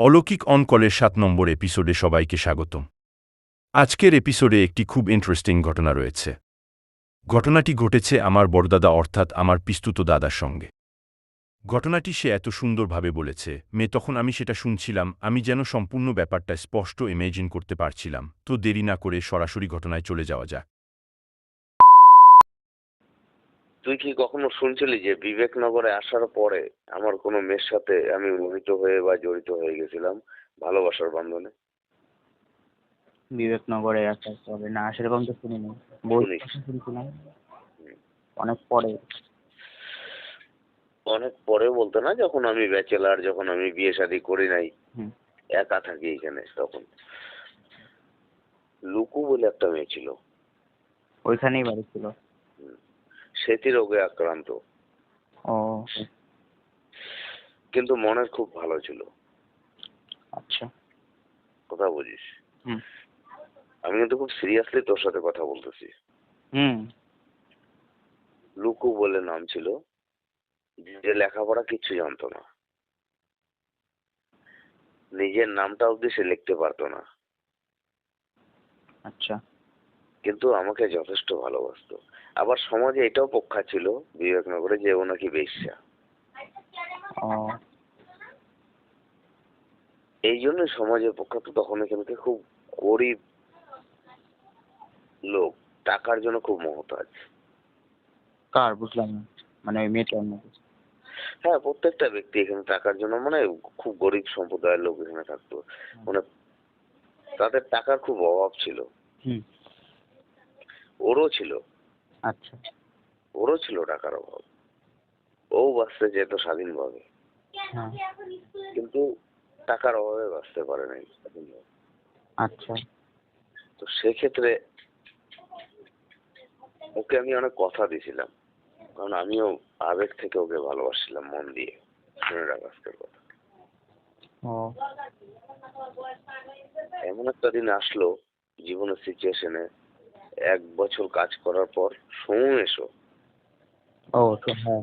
অলৌকিক অন কলের সাত নম্বর এপিসোডে সবাইকে স্বাগতম। আজকের এপিসোডে একটি খুব ইন্টারেস্টিং ঘটনা রয়েছে। ঘটনাটি ঘটেছে আমার বড়দাদা অর্থাৎ আমার পিস্তুত দাদার সঙ্গে। ঘটনাটি সে এত সুন্দরভাবে বলেছে মেয়ে তখন আমি সেটা শুনছিলাম, আমি যেন সম্পূর্ণ ব্যাপারটা স্পষ্ট ইমেজিন করতে পারছিলাম, তো দেরি না করে সরাসরি ঘটনায় চলে যাওয়া যাক। তুই কি কখনো শুনছিলি যে বিবেকনগরে আসার পরে আমার কোনো মেয়ের সাথে আমি মোহিত হয়ে বা জড়িত হয়ে গেছিলাম ভালোবাসার বন্ধনে? বিবেকনগরে আসার পরে? না সেরকম তো শুনিনি। বই শুনছিলাম। অনেক পরে। অনেক পরে বলতে না যখন আমি ব্যাচেলার যখন আমি বিয়ে শাদী করি নাই একা থাকি এখানে তখন। লুকু বলে একটা মেয়ে ছিল। ওইখানেই বাড়ি ছিল? স্মৃতি রোগে আক্রান্ত। ও। কিন্তু মনের খুব ভালো ছিল। আচ্ছা। কথা বুঝিস। আমি কিন্তু খুব সিরিয়াসলি তোর সাথে কথা বলতেছি। হুম। লুকু বলে নাম ছিল। যে লেখাপড়া কিচ্ছু জানতো না। নিজের নামটা অব্দি সে লিখতে পারতো না। আচ্ছা। কিন্তু আমাকে যথেষ্ট ভালোবাসতো। আবার সমাজে এটাও পক্ষা ছিল বিবেকনগরে যে ও নাকি বেশ্যা। এই জন্য সমাজের পক্ষে তো তখন এখানকে খুব গরিব লোক টাকার জন্য খুব মহতাজ কার বুঝলাম মানে ওই মেয়েটার হ্যাঁ প্রত্যেকটা ব্যক্তি এখানে টাকার জন্য মানে খুব গরিব সম্প্রদায়ের লোক এখানে থাকতো। মানে তাদের টাকার খুব অভাব ছিল। হুম। ওরও ছিল। আচ্ছা। ওরও ছিল টাকার অভাব। ও বাঁচতে যেত স্বাধীনভাবে। হ্যাঁ। কিন্তু টাকার অভাবে বাঁচতে পারে নাই স্বাধীনভাবে। আচ্ছা। তো সেক্ষেত্রে ওকে আমি অনেক কথা দিয়েছিলাম। কারণ আমিও আবেগ থেকে ওকে ভালোবাসছিলাম মন দিয়ে। আজকের কথা। এমন একটা দিন আসলো জীবনের সিচুয়েশনে এক বছর কাজ করার পর সমু এসো। ও হ্যাঁ।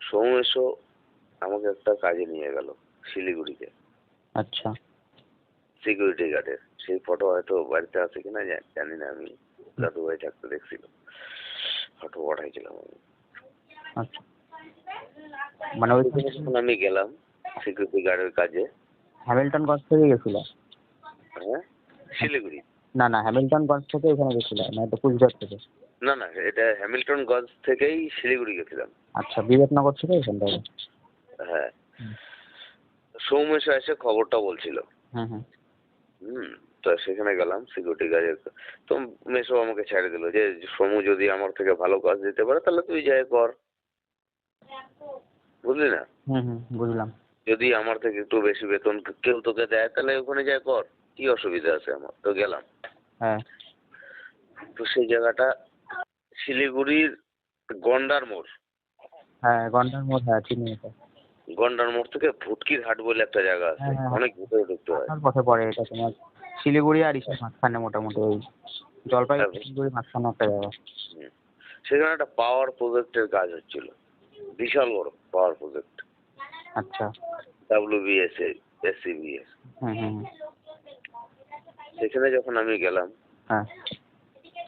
সমু এসো আমাকে একটা কাজে নিয়ে গেল শিলিগুড়িতে। আচ্ছা। সিকিউরিটি গার্ডের সেই ফটো হয়তো বাড়িতে আছে কিনা জানি না আমি দাদু ভাই থাকতে দেখছিল। ফটো পাঠাইছিলাম আমি। আচ্ছা। মানে ওই আমি গেলাম সিকিউরিটি গার্ডের কাজে হ্যামিল্টন গঞ্জ থেকে গেছিল? হ্যাঁ শিলিগুড়ি। না না হ্যামিল্টন গঞ্জ থেকে এখানে গেছিল না এটা কুচবিহার থেকে। না না এটা হ্যামিল্টন গঞ্জ থেকেই শিলিগুড়ি গেছিলাম। আচ্ছা বিবেকনগর থেকে এখান থেকে? হ্যাঁ। সৌমেশ এসে খবরটা বলছিল। হুম হুম। হুম তো সেখানে গেলাম সিকিউরিটি গার্ডের তো মেসো আমাকে ছেড়ে দিল যে সমু যদি আমার থেকে ভালো কাজ দিতে পারে তাহলে তুই যাই কর। বুঝলি না? হুম হুম বুঝলাম। যদি আমার থেকে একটু বেশি বেতন কেউ তোকে দেয় তাহলে ওখানে যাই কর। কি অসুবিধা আছে আমার তো গেলাম। হ্যাঁ। তো সেই জায়গাটা শিলিগুড়ির গন্ডার মোড়। হ্যাঁ ঘণ্টার মোড় হ্যাঁ চিনি এটা। গন্ডার মোড় থেকে ভুটকির হাট বলে একটা জায়গা আছে হ্যাঁ, হ্যাঁ। অনেক ভিতরে ঢুকতে হয়। পথে পড়ে এটা তোমার। শিলিগুড়ি আর ইসের মাঝখানে মোটামুটি ওই জলপাইগুড়ি হ্যাঁ। মাঝখানে একটা জায়গা। সেখানে একটা পাওয়ার প্রজেক্টের কাজ হচ্ছিল। বিশাল বড় পাওয়ার প্রজেক্ট আচ্ছা। ডাব্লিউবিএস এসসিবিএস হুম হুম। সেখানে যখন আমি গেলাম হ্যাঁ।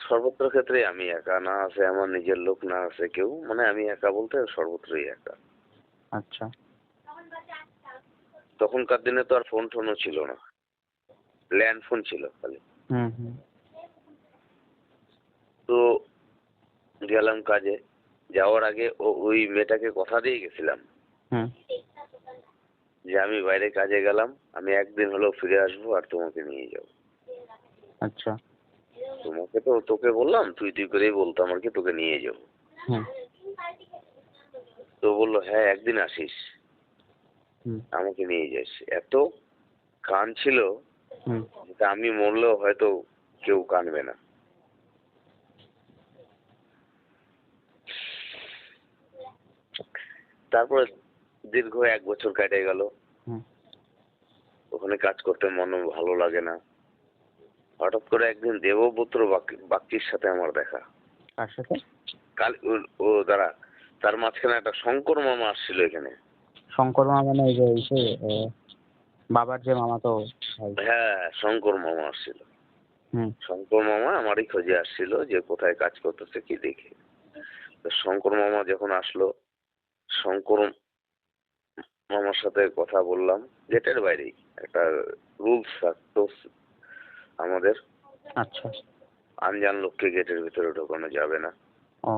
সর্বত্র ক্ষেত্রে আমি একা। না আছে আমার নিজের লোক না আছে কেউ। মানে আমি একা বলতে সর্বত্রই একা। আচ্ছা। তখনকার দিনে তো আর ফোন টোনও ছিল না। ল্যান্ড ফোন ছিল খালি। তো গেলাম কাজে। যাওয়ার আগে ওই মেয়েটাকে কথা দিয়ে গেছিলাম। হুম। যে আমি বাইরে কাজে গেলাম। আমি একদিন হলেও ফিরে আসব আর তোমাকে নিয়ে যাব। আচ্ছা। তোমাকে তো তোকে বললাম তুই তুই করেই বলতাম আর কি তোকে নিয়ে যাব। তো বলল হ্যাঁ একদিন আসিস। আমাকে নিয়ে যাস। এত কান ছিল আমি মরলেও হয়তো কেউ কানবে না। তারপরে দীর্ঘ এক বছর কেটে গেল। ওখানে কাজ করতে মন ভালো লাগে না। হঠাৎ করে একদিন দেবপুত্র বাক- সাথে আমার দেখা। কার সাথে? কাল ও- দাঁড়া তার মাঝখানে একটা শঙ্কর মামা আসছিল এখানে। শঙ্কর মা মানে ওই যে বাবার যে মামা তো হ্যাঁ শঙ্কর মামা আসছিল। শঙ্কর মামা আমারই খোঁজে আসছিল যে কোথায় কাজ করতেছে কি দেখে। শঙ্কর মামা যখন আসলো শঙ্কর মামার সাথে কথা বললাম গেটের বাইরেই একটা রুলস থাকতো আমাদের। আচ্ছা। আনজান লোককে গেটের ভিতরে ঢোকানো যাবে না। ও।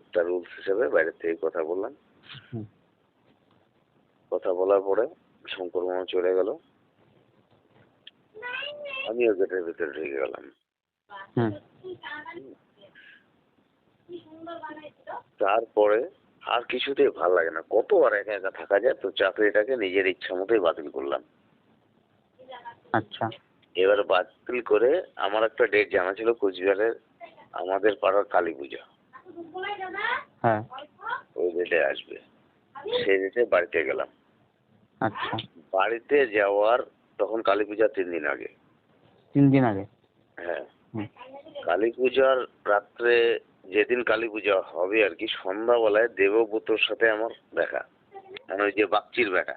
একটা রুলস হিসেবে বাইরে থেকে কথা বললাম। কথা বলার পরে শঙ্কর মামা চলে গেল। আমিও গেটের ভিতরে ঢুকে গেলাম। হুম। তারপরে আর কিছুতেই ভালো লাগে না। কত আর একা একা থাকা যায় তো চাকরিটাকে নিজের ইচ্ছা মতোই বাতিল করলাম। আচ্ছা। এবার বাতিল করে আমার একটা ডেট জানা ছিল কোচবিহারের আমাদের পাড়ার কালী পূজা। হ্যাঁ। ওই ডেটে আসবে। সেই ডেটে বাড়িতে গেলাম। আচ্ছা। বাড়িতে যাওয়ার তখন কালী পূজা তিন দিন আগে। তিন দিন আগে? হ্যাঁ। কালী পূজার রাত্রে যেদিন কালী পূজা হবে আর কি সন্ধ্যাবেলায় দেবব্রতর সাথে আমার দেখা। মানে ওই যে বাগচির বেটা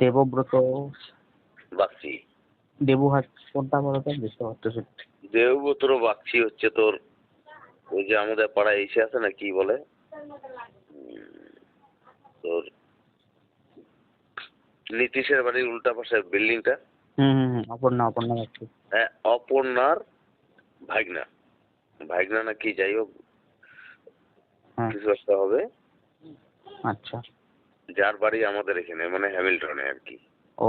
দেবব্রত বাগচি। দেবুহাট কোনটা বলো তো? বুঝতে পারতেছি না। দেবব্রতর বাগচি হচ্ছে তোর ওই যে আমাদের পাড়ায় এসে আছে না কি বলে? তোর নীতিশের বাড়ির উল্টা পাশে বিল্ডিংটা। হুম অপর্ণা অপর্ণা যাচ্ছি হ্যাঁ অপর্ণার ভাগনা। ভাগনা না কি যাই হোক হ্যাঁ। কিছু একটা হবে। আচ্ছা। যার বাড়ি আমাদের এখানে মানে হ্যামিল্টনে আর কি। ও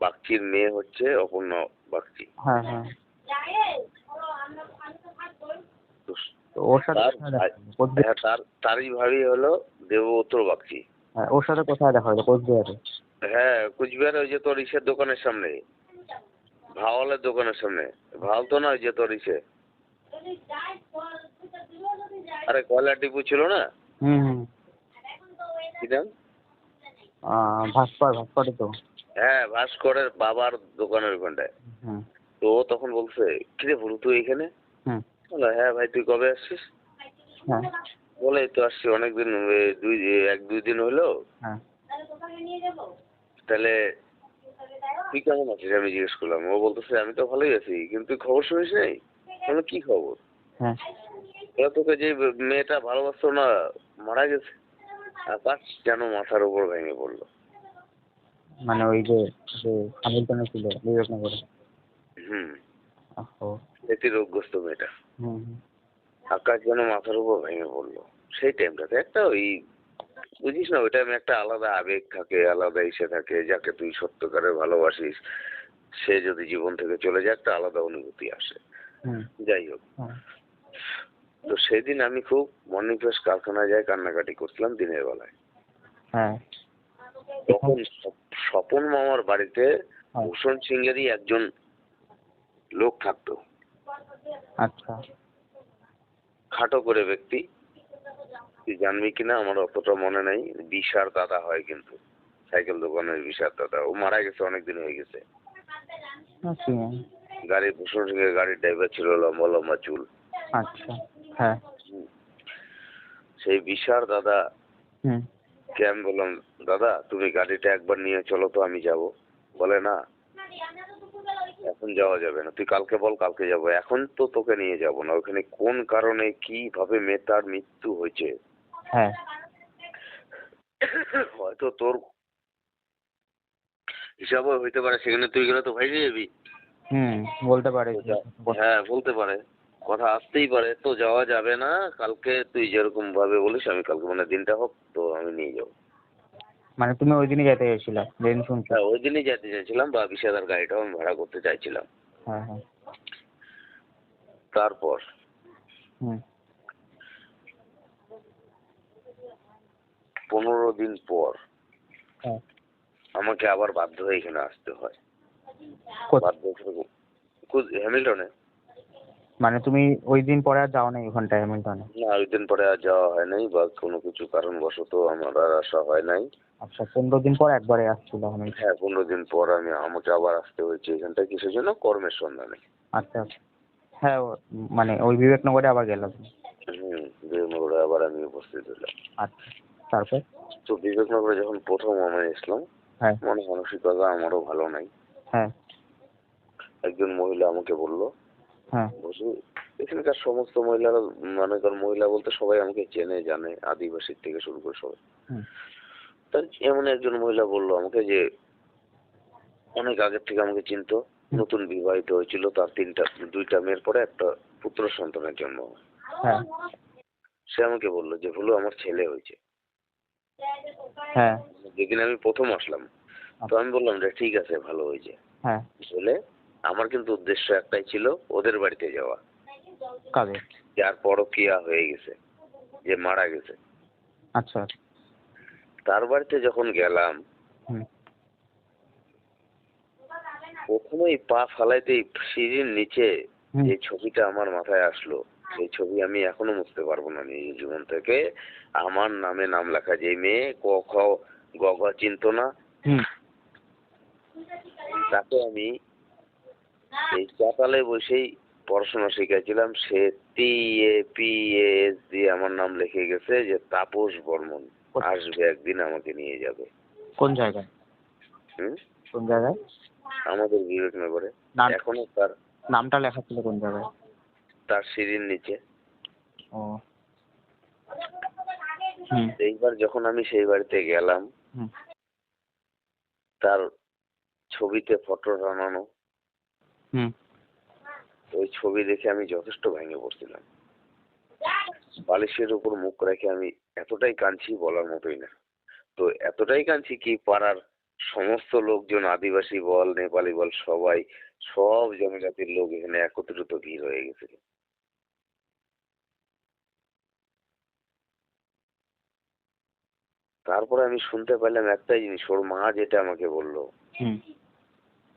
বাগচির মেয়ে হচ্ছে অপর্ণা বাগচি হ্যাঁ হ্যাঁ। ওর সাথে তার হ্যাঁ তার তারই ভাবি হলো দেবত্র বাগচি হ্যাঁ ওর সাথে কোথায় দেখা হলো? কোচবিহারে? হ্যাঁ কুচবিহারে ওই যে তোর ইসের দোকানের সামনে। ভাওয়ালের দোকানের সামনে। ভাওয়াল তো না ওই যে তোর ইসে। আরে কয়লা ডিপু ছিল না? হুম হুম। কি নাম? ভাস্কর ভাস্করই তো। হ্যাঁ ভাস্করের বাবার দোকানের ওখানটায়। তো ও তখন বলছে কিরে বলু তুই এখানে? বলে হ্যাঁ ভাই তুই কবে আসছিস? হ্যাঁ। বলে তো আসছি অনেকদিন দুই এক দুই দিন হলো। হ্যাঁ। তাহলে তুই কেমন আছিস? আমি জিজ্ঞেস করলাম। ও বলতেছে আমি তো ভালোই আছি কিন্তু তুই খবর শুনিস নাই? বলে কি খবর? হ্যাঁ। বলে, তোকে যে মেয়েটা ভালোবাসতো না মারা গেছে। আর আকাশ যেন মাথার উপর ভেঙে পড়ল। মানে ওই যে যে হামিলটনে ছিল বিবেকনগরে হুম। ও এটি রোগগ্রস্ত মেয়েটা। হুম আকাশ যেন মাথার উপর ভেঙে পড়ল। সেই টাইমটাতে একটা ওই বুঝিস না ওই টাইমে একটা আলাদা আবেগ থাকে আলাদা ইসে থাকে যাকে তুই সত্যকারে ভালোবাসিস সে যদি জীবন থেকে চলে যায় একটা আলাদা অনুভূতি আসে। হুম। যাই হোক। তো সেদিন আমি খুব মর্নিং ফ্রেশ কারখানায় যাই কান্নাকাটি করছিলাম দিনের বেলায়। হ্যাঁ। তখন স্বপন মামার বাড়িতে হ্যাঁ। ভূষণ সিংয়েরই একজন লোক থাকতো। আচ্ছা। খাটো করে ব্যক্তি। তুই জানবি কিনা আমার অতটা মনে নাই। বিশার দাদা হয় কিন্তু। সাইকেল দোকানের বিশার দাদা। ও মারা গেছে অনেকদিন হয়ে গেছে। আচ্ছা। গাড়ি ভূষণ সিং এর গাড়ির ড্রাইভার ছিল লম্বা লম্বা চুল। আচ্ছা। হ্যাঁ। সেই বিশার দাদা হুম আমি বললাম দাদা তুমি গাড়িটা একবার নিয়ে চলো তো আমি যাব। বলে না এখন যাওয়া যাবে না। তুই কালকে বল কালকে যাব। এখন তো তোকে নিয়ে যাব না। ওখানে কোন কারণে কীভাবে মেয়েটার মৃত্যু হয়েছে? হ্যাঁ। হয়তো তোর হিসাবে হইতে পারে সেখানে তুই গেলে তো ভাইরে যাবি। হুম বলতে পারে। হ্যাঁ বলতে পারে। কথা আসতেই পারে তো যাওয়া যাবে না। কালকে তুই যেরকম ভাবে বলিস আমি কালকে মানে দিনটা হোক তো আমি নিয়ে যাব। মানে তুমি ওই দিনই যেতে গেছিলা যেদিন শুনছো? হ্যাঁ ওই দিনই যেতে চাইছিলাম বা বিষাদার গাড়িটাও আমি ভাড়া করতে চাইছিলাম। হ্যাঁ হ্যাঁ। তারপর? হুম। পনেরো দিন পর হ্যাঁ। আমাকে আবার বাধ্য হয়ে এখানে আসতে হয়। বাধ্য কো- হ্যামিল্টনে। মানে তুমি ওই দিন পরে আর যাও নাই ওখানটায় হ্যামিল্টনে না ওই দিন পরে আর যাওয়া হয় নাই বা কোনো কিছু কারণবশত আমার আর আসা হয় নাই। আচ্ছা পনেরো দিন পর একবারে আসছিল হ্যাঁ পনেরো দিন পর আমি আমাকে আবার আসতে হয়েছে এখানটা কিসের জন্য? কর্মের সন্ধানে। আচ্ছা আচ্ছা। হ্যাঁ মানে ওই বিবেকনগরে আবার গেলাম হুম বিবেকনগরে আবার আমি উপস্থিত হলাম। আচ্ছা তারপর? তো বিবেকনগরে যখন প্রথম আমি এসলাম হ্যাঁ। মনে মানসিকতা আমারও ভালো নাই। হ্যাঁ। একজন মহিলা আমাকে বলল হ্যাঁ। বসু এখানকার সমস্ত মহিলারা মানে কারণ মহিলা বলতে সবাই আমাকে চেনে জানে আদিবাসীর থেকে শুরু করে সবাই। তার এমন একজন মহিলা বলল আমাকে যে অনেক আগের থেকে আমাকে চিনতো নতুন বিবাহিত হয়েছিল তার তিনটা দুইটা মেয়ের পরে একটা পুত্র সন্তানের জন্ম। হয়। হ্যাঁ সে আমাকে বলল যে হলো আমার ছেলে হয়েছে। হ্যাঁ। যেদিন আমি প্রথম আসলাম তো আমি বললাম যে ঠিক আছে ভালো হয়েছে। হ্যাঁ। বলে আমার কিন্তু উদ্দেশ্য একটাই ছিল ওদের বাড়িতে যাওয়া। কাদের? যার পরকিয়া হয়ে গেছে যে মারা গেছে। আচ্ছা। তার বাড়িতে যখন গেলাম প্রথমেই পা ফালাইতেই সিঁড়ির নিচে যে ছবিটা আমার মাথায় আসলো সেই ছবি আমি এখনও মুছতে পারব না নিজের জীবন থেকে। আমার নামে নাম লেখা যে মেয়ে ক খ গ ঘ চিনতো না। হুম। তাকে আমি এই চাতালে বসেই পড়াশোনা শিখেছিলাম সে টি এ পি এস দিয়ে আমার নাম লিখে গেছে যে তাপস বর্মন আসবে একদিন আমাকে নিয়ে যাবে। কোন জায়গায়? হুম? কোন জায়গায়? আমাদের বিবেকনগরে। এখনও তার নামটা লেখা ছিল কোন জায়গায়? তার সিঁড়ির নিচে। ও। এইবার যখন আমি সেই বাড়িতে গেলাম তার ছবিতে ফটো টানানো ওই ছবি দেখে আমি যথেষ্ট ভেঙে পড়ছিলাম। বালিশের উপর মুখ রেখে আমি এতটাই কাঁদছি বলার মতোই না। তো এতটাই কাঁদছি কি পাড়ার সমস্ত লোকজন আদিবাসী বল নেপালি বল সবাই সব জনজাতির লোক এখানে একত্রিত ভিড় হয়ে গেছিল তারপরে আমি শুনতে পেলাম একটাই জিনিস ওর মা যেটা আমাকে বলল হুম।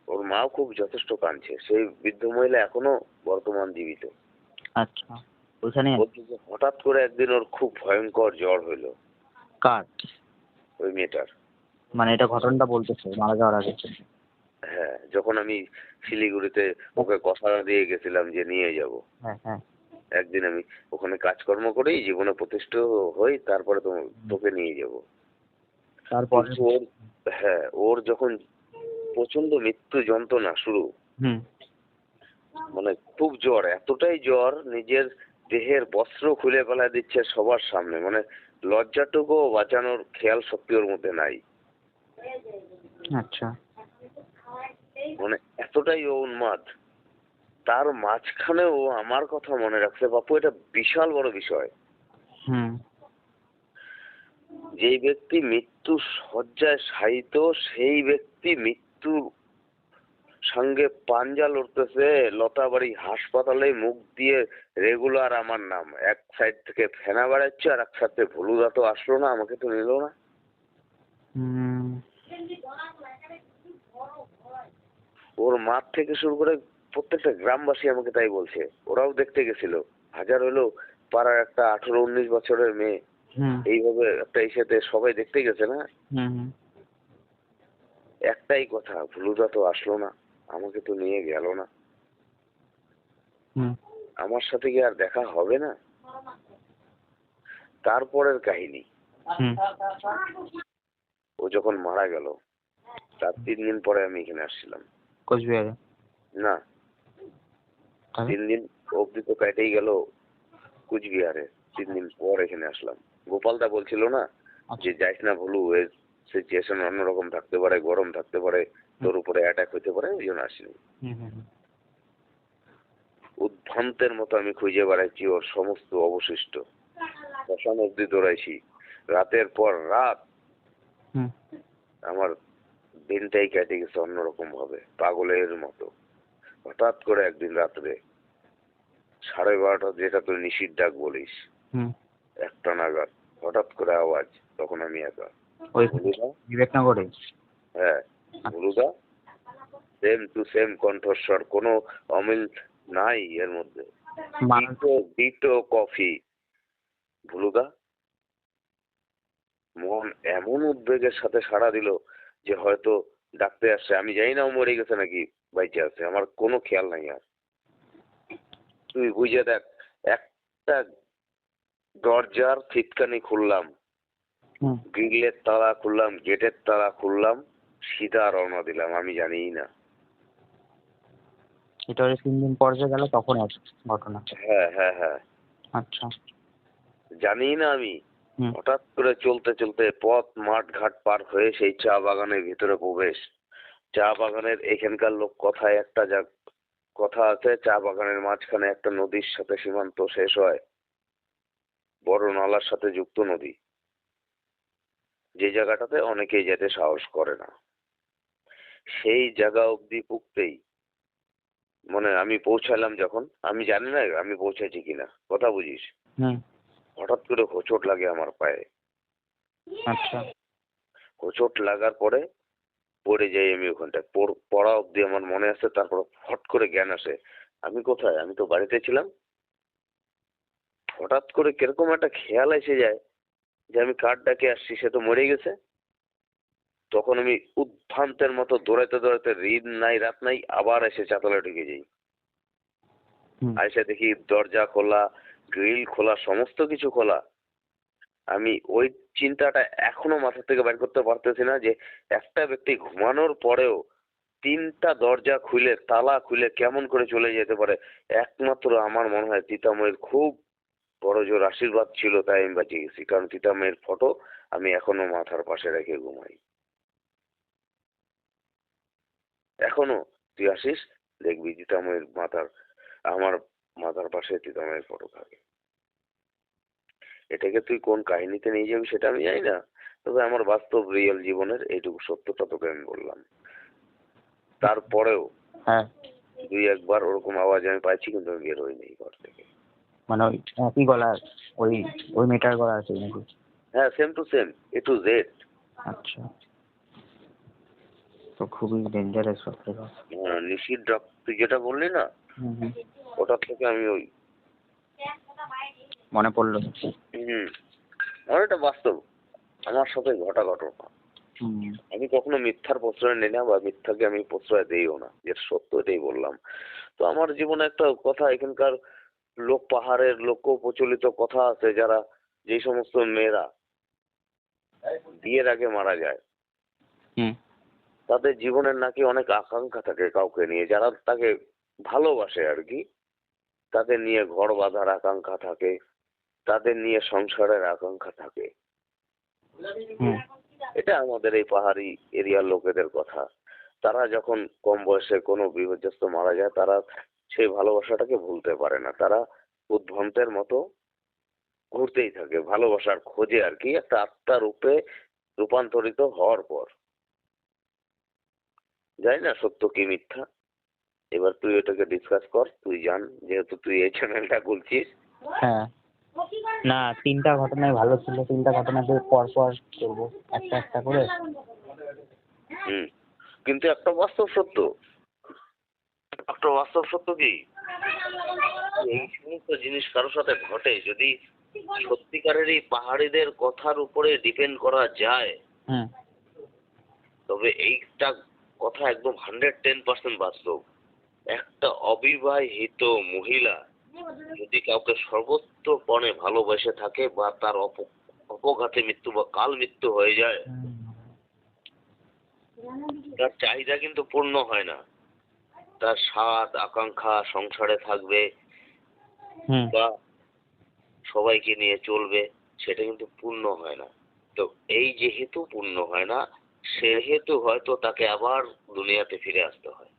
ওর মাও খুব যথেষ্ট কাঁদছে। সেই বৃদ্ধ মহিলা এখনও বর্তমান জীবিত। আচ্ছা হঠাৎ করে একদিন ওর খুব ভয়ঙ্কর জ্বর হইল কার? ওই মেয়েটার। মানে এটা ঘটনাটা বলতেছে মারা যাওয়ার আগে। হ্যাঁ যখন আমি শিলিগুড়িতে ওকে কথা দিয়ে গেছিলাম যে নিয়ে যাব। হ্যাঁ হ্যাঁ। একদিন আমি ওখানে কাজকর্ম করেই জীবনে প্রতিষ্ঠিত হই তারপরে তোকে নিয়ে যাব। তারপরে? ওর হ্যাঁ ওর যখন প্রচণ্ড মৃত্যু যন্ত্রণা শুরু। মানে খুব জ্বর এতটাই জ্বর নিজের দেহের বস্ত্র খুলে ফেলা দিচ্ছে সবার সামনে। মানে লজ্জাটুকু বাঁচানোর খেয়াল শক্তি ওর মধ্যে নাই। আচ্ছা। মানে এতটাই ও উন্মাদ। তার মাঝখানে ও আমার কথা মনে রাখছে বাপু এটা বিশাল বড় বিষয়। যেই ব্যক্তি মৃত্যু শয্যায় শায়িত সেই ব্যক্তি মৃত্যুর সঙ্গে পাঞ্জা লড়তেছে লতাবাড়ি হাসপাতালে মুখ দিয়ে রেগুলার আমার নাম। এক সাইড থেকে ফেনা বেড়াচ্ছে আর এক থেকে ভুলুদা তো আসলো না আমাকে তো নিল না। ওর মাঠ থেকে শুরু করে প্রত্যেকটা গ্রামবাসী আমাকে তাই বলছে। ওরাও দেখতে গেছিল। হাজার হলো পাড়ার একটা আঠারো উনিশ বছরের মেয়ে। হুম। এইভাবে একটা ইসেতে সবাই দেখতে গেছে না? হুম হুম। একটাই কথা ভুলুদা তো আসলো না আমাকে তো নিয়ে গেল না। আমার সাথে কি আর দেখা হবে না? তারপরের কাহিনী। ও যখন মারা গেল তার তিন দিন পরে আমি এখানে আসছিলাম। কোচবিহারে? না। তিন দিন অবধি তো কেটেই গেল কুচবিহারে। তিন দিন পর এখানে আসলাম। গোপালদা বলছিল না যে যাইস না ভুলু সিচুয়েশন অন্যরকম থাকতে পারে গরম থাকতে পারে তোর উপরে অ্যাটাক হতে পারে ওই জন্য আসিনি। উদ্ভ্রান্তের মতো আমি খুঁজে বেড়াইছি ওর সমস্ত অবশিষ্ট। শ্মশান অব্দি দৌড়াইছি। রাতের পর রাত আমার দিনটাই কেটে গেছে অন্যরকম ভাবে পাগলের মতো। হঠাৎ করে একদিন রাত্রে সাড়ে বারোটা যেটা তুই নিশির ডাক বলিস হুম। একটা নাগাদ হঠাৎ করে আওয়াজ তখন আমি একা। বিবেকনগরে? হ্যাঁ। ভুলুদা সেম টু সেম কণ্ঠস্বর কোনো অমিল নাই এর মধ্যে। ডিটো কফি ভুলুদা মন এমন উদ্বেগের সাথে সাড়া দিল যে হয়তো ডাকতে আসছে। আমি জানি না ও মরে গেছে নাকি বাইচে আছে আমার কোনো খেয়াল নাই আর। তুই বুঝে দেখ একটা দরজার ফিটকানি খুললাম। গ্রিলের তালা খুললাম গেটের তালা খুললাম সিধা রওনা দিলাম আমি জানিই না। এটা ওই তিন দিন পর যে গেল তখন এক ঘটনা। হ্যাঁ হ্যাঁ হ্যাঁ। আচ্ছা। জানিই না আমি। হঠাৎ করে চলতে চলতে পথ মাঠ ঘাট পার হয়ে সেই চা বাগানের ভিতরে প্রবেশ। চা বাগানের এখানকার লোক কথায় একটা যা কথা আছে চা বাগানের মাঝখানে একটা নদীর সাথে সীমান্ত শেষ হয়। বড় নালার সাথে যুক্ত নদী। যে জায়গাটাতে অনেকেই যেতে সাহস করে না। সেই জায়গা অবধি পুকতেই মানে আমি পৌঁছালাম যখন আমি জানি না আমি পৌঁছেছি কিনা কথা বুঝিস? হঠাৎ করে হোঁচট লাগে আমার পায়ে। আচ্ছা। হোঁচট লাগার পরে পড়ে যাই আমি ওখানটায়। পড়- পড়া অবধি আমার মনে আছে তারপর ফট করে জ্ঞান আসে আমি কোথায়? আমি তো বাড়িতে ছিলাম? হঠাৎ করে কীরকম একটা খেয়াল এসে যায় যে আমি কার ডাকে আসছি সে তো মরে গেছে। তখন আমি উদ্ভ্রান্তের মতো দৌড়াইতে দৌড়াইতে রিদ নাই রাত নাই আবার এসে চাতলে ঢুকে যাই। এসে দেখি দরজা খোলা গ্রিল খোলা সমস্ত কিছু খোলা। আমি ওই চিন্তাটা এখনও মাথা থেকে বের করতে পারতেছি না যে একটা ব্যক্তি ঘুমানোর পরেও তিনটা দরজা খুলে তালা খুলে কেমন করে চলে যেতে পারে? একমাত্র আমার মনে হয় তিতাময়ের খুব বড় জোর আশীর্বাদ ছিল তাই আমি বাঁচিয়ে গেছি। কারণ তিতাময়ের ফটো আমি এখনও মাথার পাশে রেখে ঘুমাই। এখনও তুই আসিস দেখবি তিতাময়ের মাথার আমার মাথার পাশে তিতাময়ের ফটো থাকে। এটাকে তুই কোন কাহিনীতে নিয়ে যাবি সেটা আমি জানি না তবে আমার বাস্তব রিয়েল জীবনের এইটুকু সত্যটা তোকে আমি বললাম। তারপরেও হ্যাঁ। দুই একবার ওরকম আওয়াজ আমি পাইছি কিন্তু আমি বের হইনি ঘর থেকে। মানে ওই একই গলার ওই ওই মেটার গলা আছে নাকি? হ্যাঁ same to same A to Z আচ্ছা। তো খুবই ডেঞ্জারাস সত্যি নিশির ডক তুই যেটা বললি না ওটার থেকে আমি ওই। মনে পড়ল। হুম। আমার এটা বাস্তব। আমার সাথে ঘটা ঘটনা। হুম। আমি কখনো মিথ্যার প্রশ্রয় নিই না বা মিথ্যাকে আমি প্রশ্রয় দিইও না। যে সত্য এটাই বললাম। তো আমার জীবনে একটা কথা এখানকার লোক পাহাড়ের লোক প্রচলিত কথা আছে যারা যে সমস্ত মেয়েরা বিয়ের আগে মারা যায়। তাদের জীবনের নাকি অনেক আকাঙ্ক্ষা থাকে কাউকে নিয়ে যারা তাকে ভালোবাসে আর কি। তাদের নিয়ে ঘর বাঁধার আকাঙ্ক্ষা থাকে তাদের নিয়ে সংসারের আকাঙ্ক্ষা থাকে। এটা আমাদের এই পাহাড়ি এরিয়ার লোকেদের কথা। তারা যখন কম বয়সে কোনো বিপর্যস্ত মারা যায় তারা সেই ভালোবাসাটাকে ভুলতে পারে না। তারা উদ্ভ্রান্তের মতো ঘুরতেই থাকে ভালোবাসার খোঁজে আর কি। একটা আত্মার রূপে রূপান্তরিত হওয়ার পর। জানি না সত্য কি মিথ্যা। এবার তুই এটাকে ডিসকাস কর তুই জান যেহেতু তুই এই চ্যানেলটা খুলছিস। হ্যাঁ। না তিনটা ঘটনাই ভালো ছিল। তিনটা ঘটনাকে পর পর করব একটা একটা করে। হুম। কিন্তু একটা বাস্তব সত্য। একটা বাস্তব সত্য কি? এই সমস্ত জিনিস কারোর সাথে ঘটে যদি সত্যিকারেরই পাহাড়িদের কথার উপরে ডিপেন্ড করা যায়। তবে এইটা কথা একদম হান্ড্রেড টেন পার্সেন্ট বাস্তব। একটা অবিবাহিত মহিলা যদি কাউকে সর্বোচ্চপণে ভালোবেসে থাকে বা তার অপঘাতে মৃত্যু বা কাল মৃত্যু হয়ে যায় তার চাহিদা কিন্তু পূর্ণ হয় না। তার স্বাদ আকাঙ্ক্ষা সংসারে থাকবে। বা সবাইকে নিয়ে চলবে সেটা কিন্তু পূর্ণ হয় না। তো এই যেহেতু পূর্ণ হয় না সেহেতু হয়তো তাকে আবার দুনিয়াতে ফিরে আসতে হয়।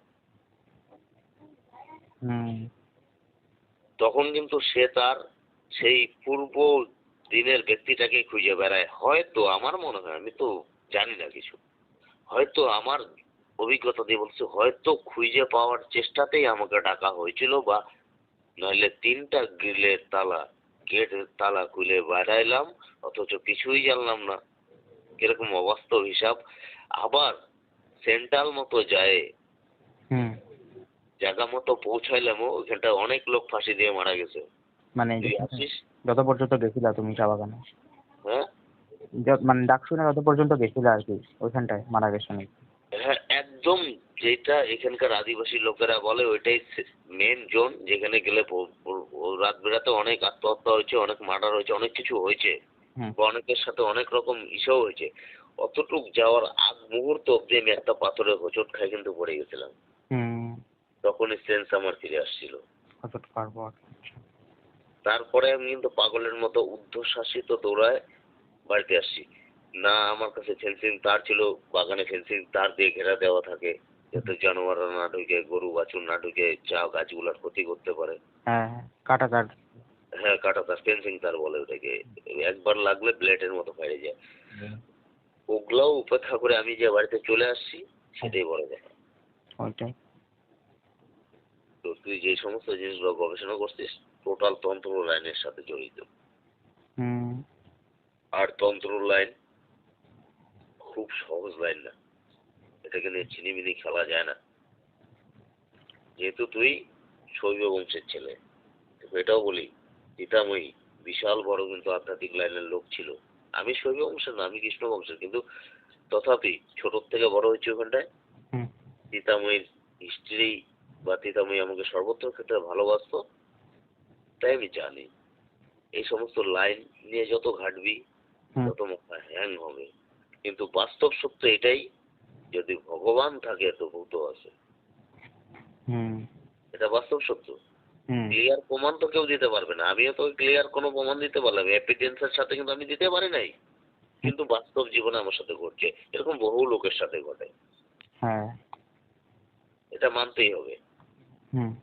তখন কিন্তু সে তার সেই পূর্ব দিনের ব্যক্তিটাকে খুঁজে বেড়ায়। হয়তো আমার মনে হয় আমি তো জানি না কিছু। হয়তো আমার অভিজ্ঞতা দিয়ে বলছি হয়তো খুঁজে পাওয়ার চেষ্টাতেই আমাকে ডাকা হয়েছিল বা নইলে তিনটা গ্রিলের তালা গেটের তালা খুলে বেড়াইলাম অথচ কিছুই জানলাম না। কীরকম অবাস্তব হিসাব আবার সেন্ট্রাল মতো যায়। হুম। জায়গা মতো পৌঁছাইলাম ওইখানটা অনেক লোক ফাঁসি দিয়ে মারা গেছে। মানে যত পর্যন্ত গেছিলা তুমি চা বাগানে হ্যাঁ মানে ডাক শুনে যত পর্যন্ত গেছিলা আর কি ওইখানটায় মারা গেছে নাকি? একদম যেটা এখানকার আদিবাসী লোকেরা বলে ওইটাই মেন জোন যেখানে গেলে রাত বেরাতে অনেক আত্মহত্যা হয়েছে অনেক মার্ডার হয়েছে অনেক কিছু হয়েছে। অনেকের সাথে অনেক রকম ইসেও হয়েছে। অতটুক যাওয়ার আগ মুহূর্ত অব্দি আমি একটা পাথরে হোঁচট খাই কিন্তু পড়ে গেছিলাম। তখনই সেন্স আমার ফিরে আসছিল। তারপরে আমি কিন্তু পাগলের মতো ঊর্ধ্বশ্বাসিত দৌড়ায় বাড়িতে আসছি। না আমার কাছে ফেন্সিং তার ছিল বাগানে ফেন্সিং তার দিয়ে ঘেরা দেওয়া থাকে। যাতে জানোয়ার না ঢুকে গরু বাছুর না ঢুকে চা গাছগুলার ক্ষতি করতে পারে। হ্যাঁ হ্যাঁ কাটা তার। হ্যাঁ কাটা তার ফেন্সিং তার বলে ওটাকে। একবার লাগলে ব্লেডের মতো ফেড়ে যায়। ওগুলাও উপেক্ষা করে আমি যে বাড়িতে চলে আসছি সেটাই বড় কথা ওইটাই। তো তুই যে সমস্ত জিনিসগুলো গবেষণা করছিস টোটাল তন্ত্র লাইনের সাথে জড়িত। হুম। আর তন্ত্র লাইন খুব সহজ লাইন না। এটাকে নিয়ে চিনিমিনি খেলা যায় না। যেহেতু তুই শৈব বংশের ছেলে এটাও বলি সীতাময়ী বিশাল বড় কিন্তু আধ্যাত্মিক লাইনের লোক ছিল। আমি শৈব বংশের না আমি কৃষ্ণ বংশের কিন্তু তথাপি ছোট থেকে বড় হয়েছি ওখানটায়। হুম। সীতাময়ীর হিস্ট্রি বা সীতাময়ী আমাকে সর্বত্র ক্ষেত্রে ভালোবাসতো তাই আমি জানি। এই সমস্ত লাইন নিয়ে যত ঘাটবি তত হ্যাং হবে। কিন্তু বাস্তব সত্য এটাই যদি ভগবান থাকে তো ভূত আছে। এটা বাস্তব সত্য। ক্লিয়ার প্রমাণ তো কেউ দিতে পারবে না। আমিও তো ক্লিয়ার কোনো প্রমাণ দিতে পারলাম এপিডেন্সের সাথে কিন্তু আমি দিতে পারি নাই। কিন্তু বাস্তব জীবনে আমার সাথে ঘটছে। এরকম বহু লোকের সাথে ঘটে। হ্যাঁ। এটা মানতেই হবে। হুম।